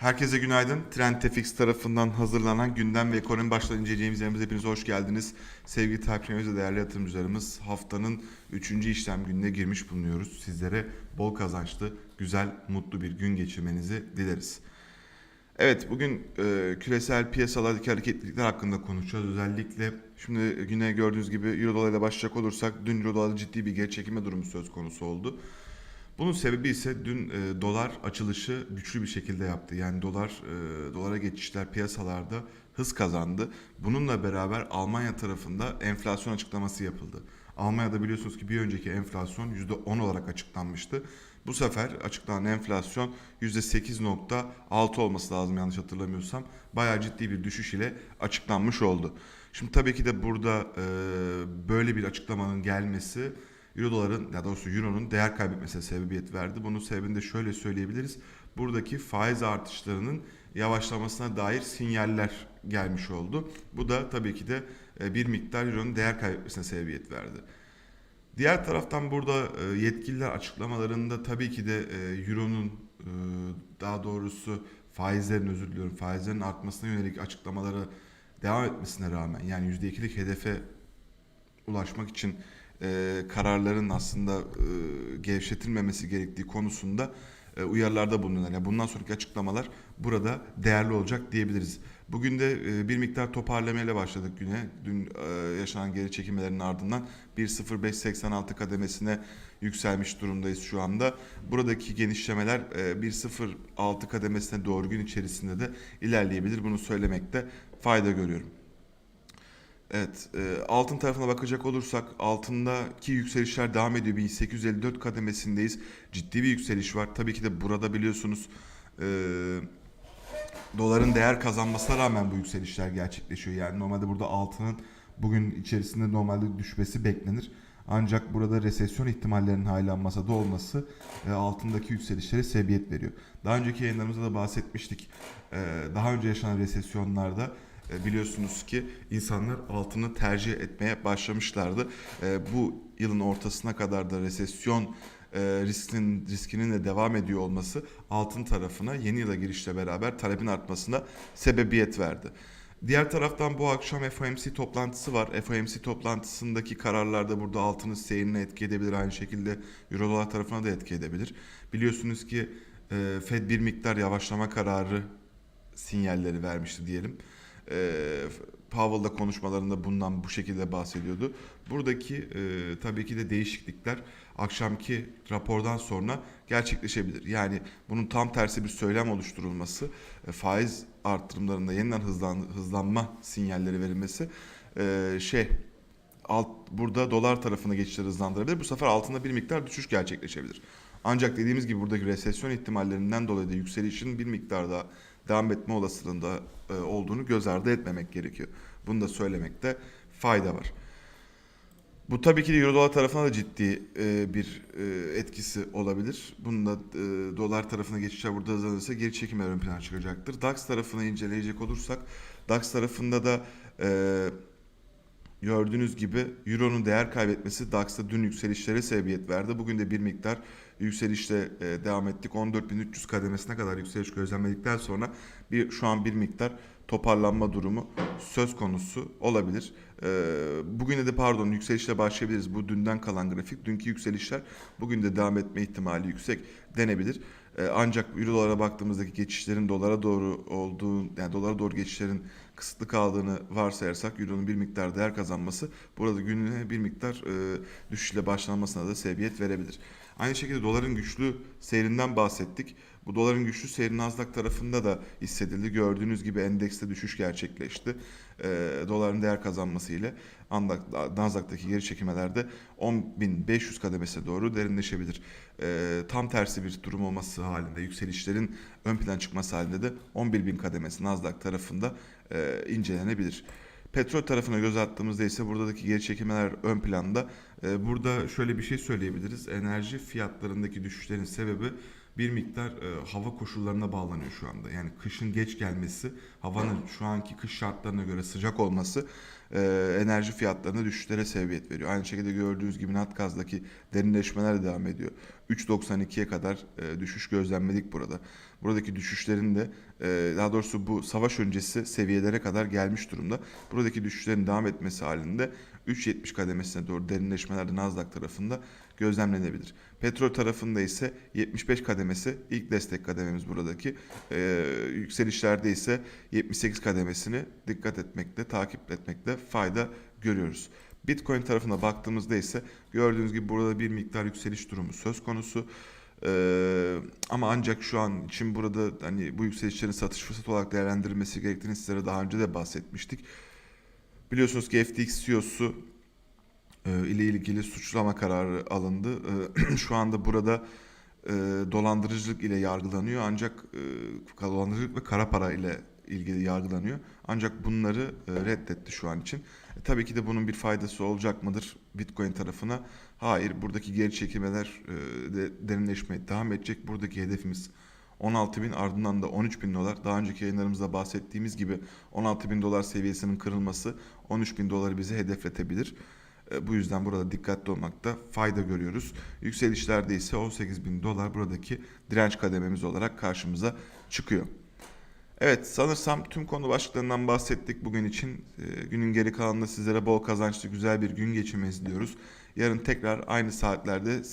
Herkese günaydın. Trendtefix tarafından hazırlanan gündem ve ekonomi başlığı inceleyeceğimiz yerimize hepiniz hoş geldiniz. Sevgili takipçilerimiz ve değerli yatırımcılarımız haftanın 3. işlem gününe girmiş bulunuyoruz. Sizlere bol kazançlı, güzel, mutlu bir gün geçirmenizi dileriz. Evet bugün e, küresel piyasalardaki hareketlilikler hakkında konuşacağız. Özellikle şimdi güne gördüğünüz gibi Euro dolar ile başlayacak olursak dün Euro dolarda ciddi bir geri çekilme durumu söz konusu oldu. Bunun sebebi ise dün e, dolar açılışı güçlü bir şekilde yaptı. Yani dolar e, dolara geçişler piyasalarda hız kazandı. Bununla beraber Almanya tarafında enflasyon açıklaması yapıldı. Almanya'da biliyorsunuz ki bir önceki enflasyon %10 olarak açıklanmıştı. Bu sefer açıklanan enflasyon %8.6 olması lazım yanlış hatırlamıyorsam. Bayağı ciddi bir düşüş ile açıklanmış oldu. Şimdi tabii ki de burada e, böyle bir açıklamanın gelmesi Euro doların ya doğrusu Euro'nun değer kaybetmesine sebebiyet verdi. Bunun sebebini de şöyle söyleyebiliriz. Buradaki faiz artışlarının yavaşlamasına dair sinyaller gelmiş oldu. Bu da tabii ki de e, bir miktar Euro'nun değer kaybetmesine sebebiyet verdi. Diğer taraftan burada e, yetkililer açıklamalarında tabii ki de e, Euro'nun daha doğrusu faizlerin özür diliyorum faizlerin artmasına yönelik açıklamaları devam etmesine rağmen yani %2'lik hedefe ulaşmak için e, kararların aslında e, gevşetilmemesi gerektiği konusunda e, uyarılarda bulunuyorlar. Yani bundan sonraki açıklamalar burada değerli olacak diyebiliriz. Bugün de e, bir miktar toparlamayla başladık güne. Dün e, yaşanan geri çekilmelerin ardından 1.0586 kademesine yükselmiş durumdayız şu anda. Buradaki genişlemeler e, 1.06 kademesine doğru gün içerisinde de ilerleyebilir. Bunu söylemekte fayda görüyorum. Evet, e, altın tarafına bakacak olursak altındaki yükselişler devam ediyor. 1854 kademesindeyiz. Ciddi bir yükseliş var. Tabii ki de burada biliyorsunuz e, doların değer kazanmasına rağmen bu yükselişler gerçekleşiyor. Yani normalde burada altının bugün içerisinde normalde düşmesi beklenir. Ancak burada resesyon ihtimallerinin hala masada olması e, altındaki yükselişlere sebebiyet veriyor. Daha önceki yayınlarımızda da bahsetmiştik. E, daha önce yaşanan resesyonlarda biliyorsunuz ki insanlar altını tercih etmeye başlamışlardı. E, bu yılın ortasına kadar da resesyon e, riskinin riskinin de devam ediyor olması altın tarafına yeni yıla girişle beraber talebin artmasına sebebiyet verdi. Diğer taraftan bu akşam FOMC toplantısı var. FOMC toplantısındaki kararlar da burada altının seyrine etki edebilir. Aynı şekilde Euro dolar tarafına da etki edebilir. Biliyorsunuz ki e, Fed bir miktar yavaşlama kararı sinyalleri vermişti diyelim. E, konuşmalarında bundan bu şekilde bahsediyordu. Buradaki e, tabii ki de değişiklikler akşamki rapordan sonra gerçekleşebilir. Yani bunun tam tersi bir söylem oluşturulması, e, faiz arttırımlarında yeniden hızlan, hızlanma sinyalleri verilmesi e, şey alt burada dolar tarafına geçişleri hızlandırabilir. Bu sefer altında bir miktar düşüş gerçekleşebilir. Ancak dediğimiz gibi buradaki resesyon ihtimallerinden dolayı da yükselişin bir miktar daha devam etme olasılığında e, olduğunu göz ardı etmemek gerekiyor. Bunu da söylemekte fayda var. Bu tabii ki de Euro dolar tarafına da ciddi e, bir e, etkisi olabilir. Bunun da e, dolar tarafına geçişler burada hızlanırsa geri çekimler ön plana çıkacaktır. DAX tarafını inceleyecek olursak DAX tarafında da e, gördüğünüz gibi Euro'nun değer kaybetmesi DAX'ta dün yükselişlere sebebiyet verdi. Bugün de bir miktar yükselişle e, devam ettik. 14.300 kademesine kadar yükseliş gözlemledikten sonra bir şu an bir miktar toparlanma durumu söz konusu olabilir. E, bugüne de pardon yükselişle başlayabiliriz. Bu dünden kalan grafik. Dünkü yükselişler bugün de devam etme ihtimali yüksek denebilir. E, ancak euro dolara baktığımızdaki geçişlerin dolara doğru olduğu yani dolara doğru geçişlerin kısıtlı kaldığını varsayarsak euronun bir miktar değer kazanması burada gününe bir miktar e, düşüşle başlanmasına da sebebiyet verebilir. Aynı şekilde doların güçlü seyrinden bahsettik. Bu doların güçlü seyri Nasdaq tarafında da hissedildi. Gördüğünüz gibi endekste düşüş gerçekleşti. E, doların değer kazanması ile Nasdaq'taki geri çekilmelerde 10.500 kademesine doğru derinleşebilir. E, tam tersi bir durum olması halinde yükselişlerin ön plan çıkması halinde de 11.000 kademesi Nasdaq tarafında e, incelenebilir. Petrol tarafına göz attığımızda ise buradaki geri çekilmeler ön planda. Ee, burada şöyle bir şey söyleyebiliriz. Enerji fiyatlarındaki düşüşlerin sebebi bir miktar e, hava koşullarına bağlanıyor şu anda. Yani kışın geç gelmesi, havanın şu anki kış şartlarına göre sıcak olması e, enerji fiyatlarına düşüşlere sebebiyet veriyor. Aynı şekilde gördüğünüz gibi Natgaz'daki derinleşmeler de devam ediyor. 3.92'ye kadar e, düşüş gözlemledik burada. Buradaki düşüşlerin de e, daha doğrusu bu savaş öncesi seviyelere kadar gelmiş durumda. Buradaki düşüşlerin devam etmesi halinde 3.70 kademesine doğru derinleşmeler de Nasdaq tarafında gözlemlenebilir. Petrol tarafında ise 75 kademesi ilk destek kadememiz buradaki. E, yükselişlerde ise 78 kademesini dikkat etmekte, takip etmekte fayda görüyoruz. Bitcoin tarafına baktığımızda ise gördüğünüz gibi burada bir miktar yükseliş durumu söz konusu. Ee, ama ancak şu an için burada hani bu yükselişlerin satış fırsatı olarak değerlendirilmesi gerektiğini sizlere daha önce de bahsetmiştik. Biliyorsunuz ki FTX CEO'su ile ilgili suçlama kararı alındı. E, şu anda burada e, dolandırıcılık ile yargılanıyor ancak e, dolandırıcılık ve kara para ile ilgili yargılanıyor. Ancak bunları e, reddetti şu an için. E, tabii ki de bunun bir faydası olacak mıdır Bitcoin tarafına? Hayır. Buradaki geri çekilmeler e, de derinleşmeye devam edecek. Buradaki hedefimiz 16 bin ardından da 13 bin dolar. Daha önceki yayınlarımızda bahsettiğimiz gibi 16 bin dolar seviyesinin kırılması 13 bin doları bizi hedefletebilir. E, Bu yüzden burada dikkatli olmakta fayda görüyoruz. Yükselişlerde ise 18 bin dolar buradaki direnç kadememiz olarak karşımıza çıkıyor. Evet sanırsam tüm konu başlıklarından bahsettik bugün için. E, günün geri kalanında sizlere bol kazançlı güzel bir gün geçirmenizi diliyoruz. Yarın tekrar aynı saatlerde